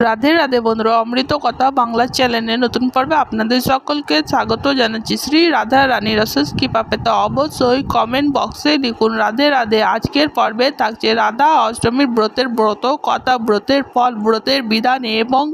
রাধে রাধে বন্ধুরা, অমৃত কথা বাংলা চ্যানেলে নতুন পর্বে আপনাদের সকলকে স্বাগত জানাচ্ছি। শ্রী রাধা রানীর অশেষ কৃপা পেতে অবশ্যই কমেন্ট বক্সে লিখুন, রাধে রাধে, আজকের পর্বে থাকছে রাধা অষ্টমীর ব্রতের ব্রত, কথা ব্রতের ফল, ব্রতের বিধান এবং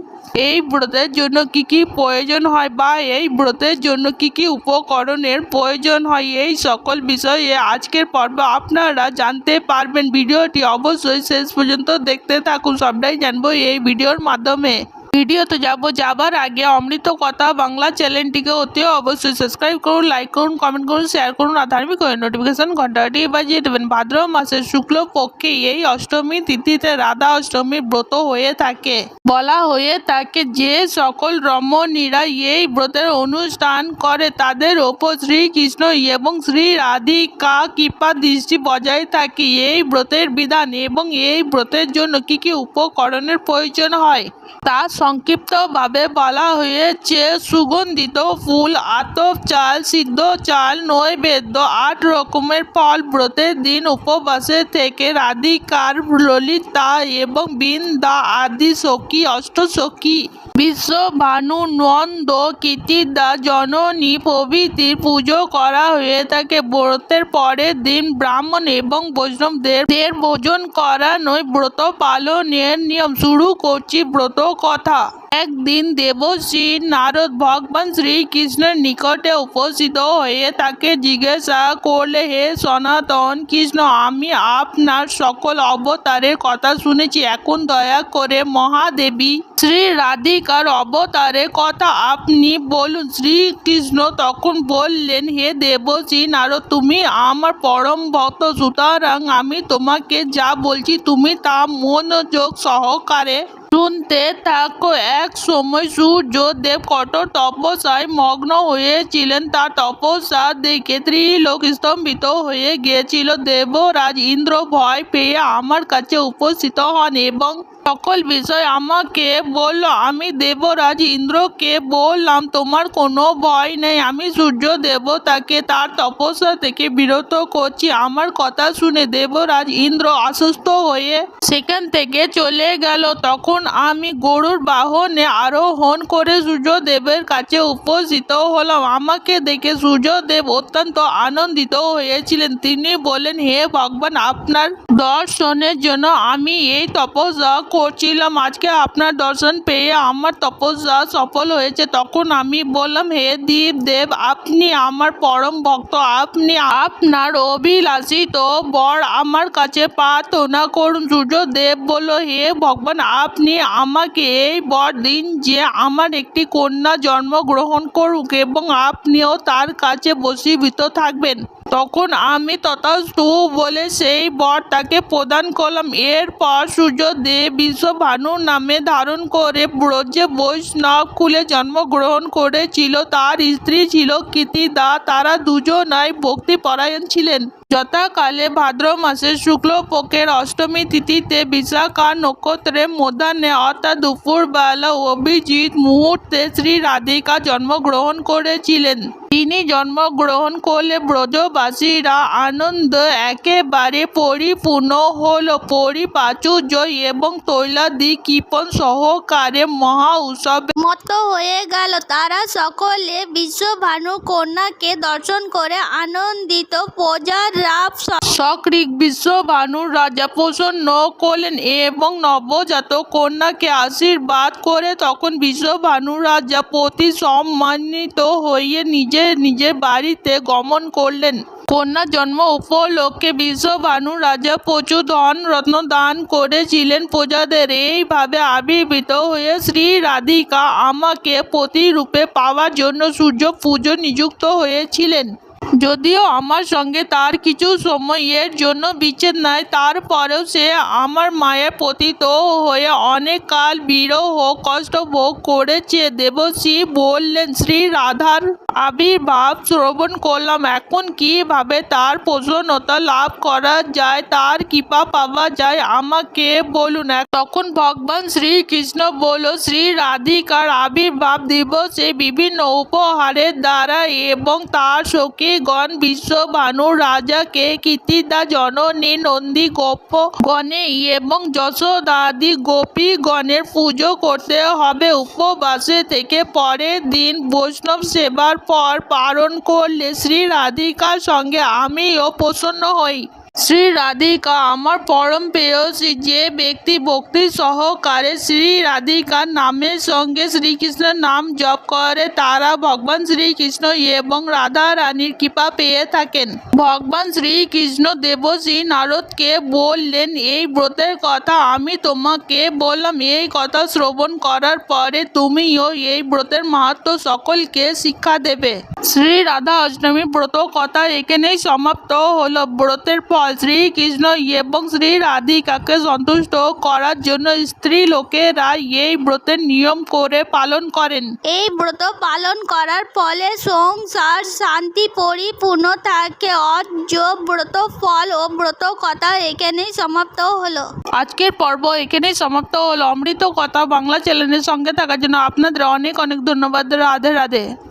এই ব্রতের জন্য কি কি প্রয়োজন হয় বা এই ব্রতের জন্য কি কি উপকরণের প্রয়োজন হয়, এই সকল বিষয়ে আজকের পর্বে আপনারা জানতে পারবেন। ভিডিওটি অবশ্যই শেষ পর্যন্ত দেখতে থাকুন। সবটাই জানব এই ভিডিওর মাধ্যমে। ভিডিওতে যাব যাবার আগে অমৃত কথা বাংলা চ্যানেলটিকে অতি অবশ্যই সাবস্ক্রাইব করুন লাইক করুন কমেন্ট করুন শেয়ার করুন আর ধার্মিক হয়ে নোটিফিকেশন ঘন্টাটি বাজিয়ে দেবেন। ভাদ্র মাসের শুক্ল পক্ষে এই অষ্টমী তিথিতে রাধা অষ্টমীর ব্রত হয়ে থাকে। বলা হয়ে থাকে যে সকল রমণীরা এই ব্রতের অনুষ্ঠান করে, তাদের ওপর শ্রীকৃষ্ণ এবং শ্রী রাধিকা কৃপা দৃষ্টি বজায় থাকে। এই ব্রতের বিধান এবং এই ব্রতের জন্য কি কি উপকরণের প্রয়োজন হয়? তা সংক্ষিপ্তভাবে বলা হয়েছে। সুগন্ধিত ফুল, আতপ চাল, সিদ্ধ চাল, নৈবেদ্য, আট রকমের ফল ব্রতের দিন উপবাসে থেকে রাধিকার, ললিতা এবং বৃন্দা আদি সখী অষ্টসখী। বিশ্ব ভানু নন্দ কীর্তিদা জননী প্রভৃতির পুজো করা হয়ে থাকে। ব্রতের পরের দিন ব্রাহ্মণ এবং বৈষ্ণবদের দের ভোজন করানোই ব্রত পালনের নিয়ম শুরু করছি ব্রত কথা একদিন দেবশ্রী নারদ ভগবান শ্রীকৃষ্ণের নিকটে উপস্থিত হয়ে তাকে জিজ্ঞাসা করলে, হে সনাতন কৃষ্ণ, আমি আপনার সকল অবতারের কথা শুনেছি। এখন দয়া করে মহাদেবী, শ্রী রাধিকার অবতারের কথা আপনি বলুন। শ্রীকৃষ্ণ তখন বললেন, হে দেবশ্রী নারদ, তুমি আমার পরম ভক্ত, সুতরাং আমি তোমাকে যা বলছি, তুমি তা মনোযোগ সহকারে শুনতে থাকো এক সময় সূর্য দেব কঠোর তপস্যায় মগ্ন হয়েছিলেন। তার তপস্যা দেখে ত্রিলোক স্তম্ভিত হয়ে গিয়েছিল। দেবরাজ ইন্দ্র ভয় পেয়ে আমার কাছে উপস্থিত হন এবং সকল বিষয় আমাকে বলল আমি দেবরাজ ইন্দ্রকে বললাম, তোমার কোনো ভয় নেই, আমি সূর্য দেবতাকে তার তপস্যা থেকে বিরত করছি। আমার কথা শুনে দেবরাজ ইন্দ্র অসুস্থ হয়ে সেখান থেকে চলে গেল। তখন আমি গরুর বাহনে আরোহণ করে সূর্যদেবের কাছে উপস্থিত হলাম। আমাকে দেখে সূর্যদেব অত্যন্ত আনন্দিত হয়েছিলেন। তিনি বলেন হে ভগবান, আপনার দর্শনের জন্য আমি এই তপস্যা করছিলাম। আজকে আপনার দর্শন পেয়ে আমার তপস্যা সফল হয়েছে। তখন আমি বললাম, হে দীপ দেব, আপনি আমার পরম ভক্ত। আপনি আপনার অভিলাষিত বর আমার কাছে প্রার্থনা করুন। সূর্যদেব বলল, হে ভগবান, আপনি আমাকে এই বর দিন যে আমার একটি কন্যা জন্মগ্রহণ করুক এবং আপনিও তার কাছে বসীভূত থাকবেন। তখন আমি তথাস্তু বলে সেই বর তাকে প্রদান করলাম। এরপর সূর্যদেব বিশ্বভানু নামে ধারণ করে ব্রজে বৈষ্ণব কুলে জন্মগ্রহণ করেছিল। তার স্ত্রী ছিল কীর্তিদা। তারা দুজনাই ভক্তিপরায়ণ ছিলেন। যথাকালে ভাদ্র মাসের শুক্লপক্ষের অষ্টমী তিথিতে বিশাখা নক্ষত্রে মধ্যাহ্নে অর্থাৎ দুপুরবেলা অভিজিৎ মুহূর্তে শ্রী রাধিকা জন্মগ্রহণ করেছিলেন। তিনি জন্মগ্রহণ করলে ব্রজবাসীরা আনন্দ একেবারে পরিপূর্ণ হল। পরিপাচুর্য এবং তৈলাদি কৃপণ সহকারে মহা উৎসবে মতো হয়ে গেল। তারা সকলে বিশ্বভানু কন্যাকে দর্শন করে আনন্দিত। প্রজার রাব সক্রিক বিশ্বভানুর রাজা প্রসন্ন করলেন এবং নবজাত কন্যাকে আশীর্বাদ করে তখন বিশ্বভানু রাজা প্রতি সম্মানিত হয়ে নিজের নিজের বাড়িতে গমন করলেন। কন্যা জন্ম উপলক্ষে বিশ্ববানু রাজা প্রচুর ধন রত্ন দান করেছিলেন প্রজাদের। এইভাবে আবির্ভূত হয়ে শ্রী রাধিকা আমাকে প্রতিরূপে পাওয়ার জন্য সূর্য পুজো নিযুক্ত হয়েছিলেন। যদিও আমার সঙ্গে তার কিছু সময়ের জন্য বিচ্ছেদ নাই, তারপরেও সে আমার মায়ের পতিত হয়ে অনেক কাল বিরহ কষ্ট ভোগ করেছে। দেবশ্রী বললেন, শ্রী রাধার আবির্ভাব শ্রবণ করলাম, এখন কীভাবে তার প্রসন্নতা লাভ করা যায়, তার কৃপা পাওয়া যায়, আমাকে বলুন। তখন ভগবান শ্রীকৃষ্ণ বলল, শ্রী রাধিকার আবির্ভাব দিবসে বিভিন্ন উপহারের দ্বারা এবং তার সখীগণ বিশ্বভানু রাজাকে কীর্তিদা জননী নন্দী গোপ গণে এবং যশোদাদি গোপীগণের পুজো করতে হবে। উপবাসে থেকে পরের দিন বৈষ্ণব সেবার পর পালন করলে শ্রী রাধিকার সঙ্গে আমিও প্রসন্ন হই। শ্রী রাধিকা, আমার পরম প্রেয়সী যে ব্যক্তি ভক্তি সহকারে শ্রী রাধিকার নামের সঙ্গে শ্রীকৃষ্ণের নাম জপ করে, তারা ভগবান শ্রীকৃষ্ণ এবং রাধা রানীর কৃপা পেয়ে থাকেন। ভগবান শ্রীকৃষ্ণ দেবশ্রী নারদকে বললেন, এই ব্রতের কথা আমি তোমাকে বললাম। এই কথা শ্রবণ করার পরে তুমিও এই ব্রতের মাহাত্ম সকলকে শিক্ষা দেবে। শ্রী রাধা অষ্টমী ব্রত কথা এখানেই সমাপ্ত হলো। ব্রতের ফল শ্রীকৃষ্ণ এবং শ্রী রাধিকাকে সন্তুষ্ট করার জন্য স্ত্রী লোকেরা এই ব্রতের নিয়ম করে পালন করেন। এই ব্রত পালন করার ফলে সংসার শান্তি পরিপূর্ণ থাকে অজ ব্রত ফল ও ব্রত কথা এখানেই সমাপ্ত হলো। আজকের পর্ব এখানেই সমাপ্ত হলো। অমৃত কথা বাংলা চ্যানেলের সঙ্গে থাকার জন্য আপনাদের অনেক অনেক ধন্যবাদ। রাধে রাধে।